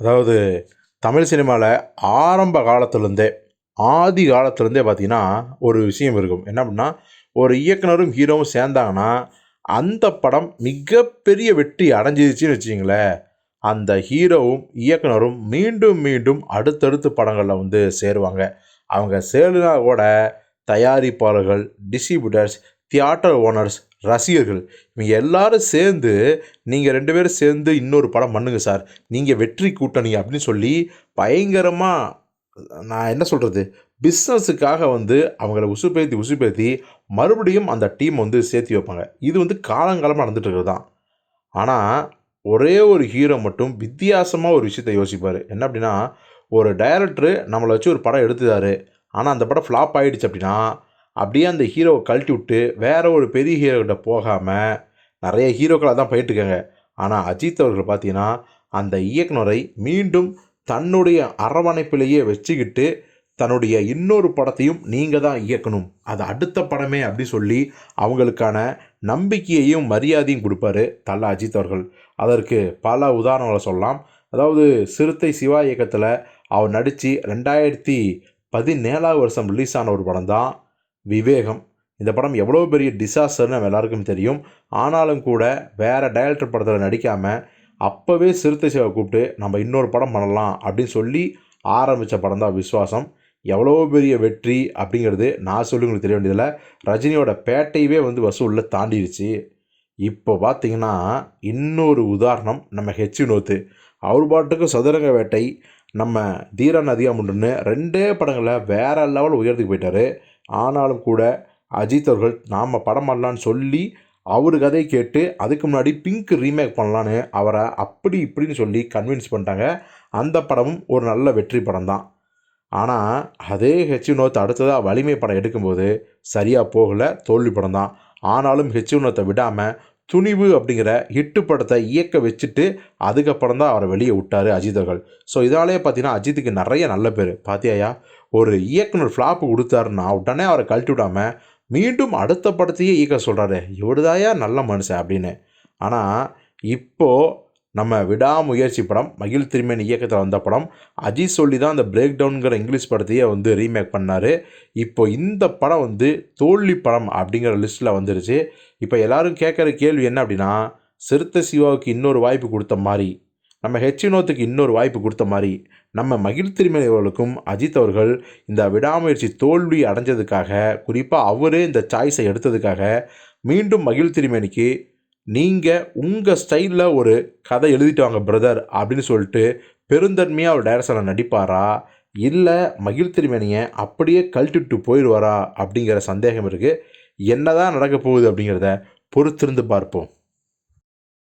அதாவது தமிழ் சினிமாவில் ஆரம்ப காலத்துலேருந்தே ஆதி காலத்துலேருந்தே பார்த்தீங்கன்னா ஒரு விஷயம் இருக்கும். என்ன அப்படின்னா ஒரு இயக்குனரும் ஹீரோவும் சேர்ந்தாங்கன்னா அந்த படம் மிகப்பெரிய வெற்றி அடைஞ்சிருச்சுன்னு வச்சிங்களேன் அந்த ஹீரோவும் இயக்குனரும் மீண்டும் மீண்டும் அடுத்தடுத்து படங்களில் வந்து சேருவாங்க. அவங்க சேருனா கூட தயாரிப்பாளர்கள் டிஸ்ட்ரிபியூட்டர்ஸ் தியேட்டர் ஓனர்ஸ் ரசிகர்கள் இவங்க எல்லாரும் சேர்ந்து நீங்கள் ரெண்டு பேரும் சேர்ந்து இன்னொரு படம் பண்ணுங்க சார் நீங்கள் வெற்றி கூட்டணி அப்படின்னு சொல்லி பயங்கரமாக நான் என்ன சொல்கிறது பிஸ்னஸுக்காக வந்து அவங்கள உசுப்பேத்தி உசுப்பேத்தி மறுபடியும் அந்த டீம் வந்து சேர்த்து வைப்பாங்க. இது வந்து காலங்காலமாக நடந்துட்டு இருக்கிறது தான். ஆனால் ஒரே ஒரு ஹீரோ மட்டும் வித்தியாசமாக ஒரு விஷயத்தை யோசிப்பார். என்ன அப்படின்னா ஒரு டைரக்டரு நம்மளை வச்சு ஒரு படம் எடுத்துதாரு ஆனால் அந்த படம் ஃப்ளாப் ஆகிடுச்சு அப்படின்னா அப்படியே அந்த ஹீரோவை கழட்டி விட்டு வேற ஒரு பெரிய ஹீரோக்கிட்ட போகாமல் நிறைய ஹீரோக்களாக தான் போயிட்டுருக்காங்க ஆனால் அஜித் அவர்கள் பார்த்தீங்கன்னா அந்த இயக்குனரை மீண்டும் தன்னுடைய அரவணைப்பிலேயே வச்சுக்கிட்டு தன்னுடைய இன்னொரு படத்தையும் நீங்கள் தான் இயக்கணும் அது அடுத்த படமே அப்படி சொல்லி அவங்களுக்கான நம்பிக்கையையும் மரியாதையும் கொடுப்பாரு தல அஜித் அவர்கள். அதற்கு பல உதாரணங்களை சொல்லலாம். அதாவது சிறுத்தை சிவா இயக்கத்தில் அவர் நடித்து ரெண்டாயிரத்தி பதினேழாவது வருஷம் ரிலீஸ் ஆன ஒரு படம் தான் விவேகம். இந்த படம் எவ்வளோ பெரிய டிசாஸ்டர்னு நம்ம எல்லாருக்கும் தெரியும். ஆனாலும் கூட வேறு டைரக்டர் படத்தில் நடிக்காமல் அப்போவே சிறுத்தை சேவை கூப்பிட்டு நம்ம இன்னொரு படம் பண்ணலாம் அப்படின்னு சொல்லி ஆரம்பித்த படம் தான் விஸ்வாசம் எவ்வளோ பெரிய வெற்றி அப்படிங்கிறது நான் சொல்லி உங்களுக்கு தெரிய வேண்டியதில்லை. ரஜினியோட பேட்டையவே வந்து வசூலில் தாண்டிடுச்சு இப்போ பார்த்திங்கன்னா இன்னொரு உதாரணம் நம்ம ஹெச் வினோத்து. அவர் பாட்டுக்கு சதுரங்க வேட்டை நம்ம தீரா நதியா முண்டுன்னு ரெண்டே படங்களை வேற லெவல் உயர்த்துக்கு போயிட்டார். ஆனாலும் கூட அஜித் அவர்கள் நாம் படம் பண்ணலான்னு சொல்லி அவர் கதையை கேட்டு அதுக்கு முன்னாடி பிங்க் ரீமேக் பண்ணலான்னு அவரை அப்படி இப்படின்னு சொல்லி கன்வின்ஸ் பண்ணிட்டாங்க. அந்த படமும் ஒரு நல்ல வெற்றி படம் தான். ஆனால் அதே ஹெச் வினோத் அடுத்ததாக வலிமை படம் எடுக்கும்போது சரியாக போகலை தோல்வி படம் தான். ஆனாலும் ஹெச் வினோத்தை விடாமல் துணிவு அப்படிங்கிற ஹிட்டு படத்தை இயக்க வச்சுட்டு அதுக்கப்புறம் தான் அவரை வெளியே விட்டார் அஜித் அவர்கள். ஸோ இதாலேயே பார்த்தீங்கன்னா அஜித்துக்கு நிறைய நல்ல பேர். பாத்தியாயா? ஒரு இயக்குனர் ஃப்ளாப்பு கொடுத்தாருன்னா உடனே அவரை கழட்டி விடாமல் மீண்டும் அடுத்த படத்தையே இயக்க சொல்கிறாரு இவருதாயா நல்ல மனுஷன் அப்படின்னு. ஆனால் இப்போது நம்ம விடாமுயற்சி படம் மகிழ் திருமேன் இயக்கத்தில் வந்த படம் அஜித் சொல்லி தான் அந்த பிரேக் டவுனுங்கிற இங்கிலீஷ் படத்தையே வந்து ரீமேக் பண்ணார். இப்போ இந்த படம் வந்து தோல்வி படம் அப்படிங்கிற லிஸ்ட்டில் வந்துருச்சு. இப்போ எல்லாரும் கேட்குற கேள்வி என்ன அப்படின்னா சிறுத்தை சிவாவுக்கு இன்னொரு வாய்ப்பு கொடுத்த மாதிரி நம்ம ஹெச்சினோத்துக்கு இன்னொரு வாய்ப்பு கொடுத்த மாதிரி நம்ம மகிழ் திருமணி அவர்களுக்கும் அஜித் அவர்கள் இந்த விடாமுயற்சி தோல்வி அடைஞ்சதுக்காக குறிப்பாக அவரே இந்த சாய்ஸை எடுத்ததுக்காக மீண்டும் மகிழ் திருமேனிக்கு நீங்கள் உங்கள் ஸ்டைலில் ஒரு கதை எழுதிட்டு வாங்க பிரதர் அப்படின்னு சொல்லிட்டு பெருந்தன்மையாக ஒரு டைரக்ஷனில் நடிப்பாரா? இல்லை மகிழ் திருமேனியை அப்படியே கழட்டிட்டு போயிடுவாரா அப்படிங்கிற சந்தேகம் இருக்குது என்னதான் நடக்க போகுது அப்படிங்கிறத பொறுத்திருந்து பார்ப்போம்.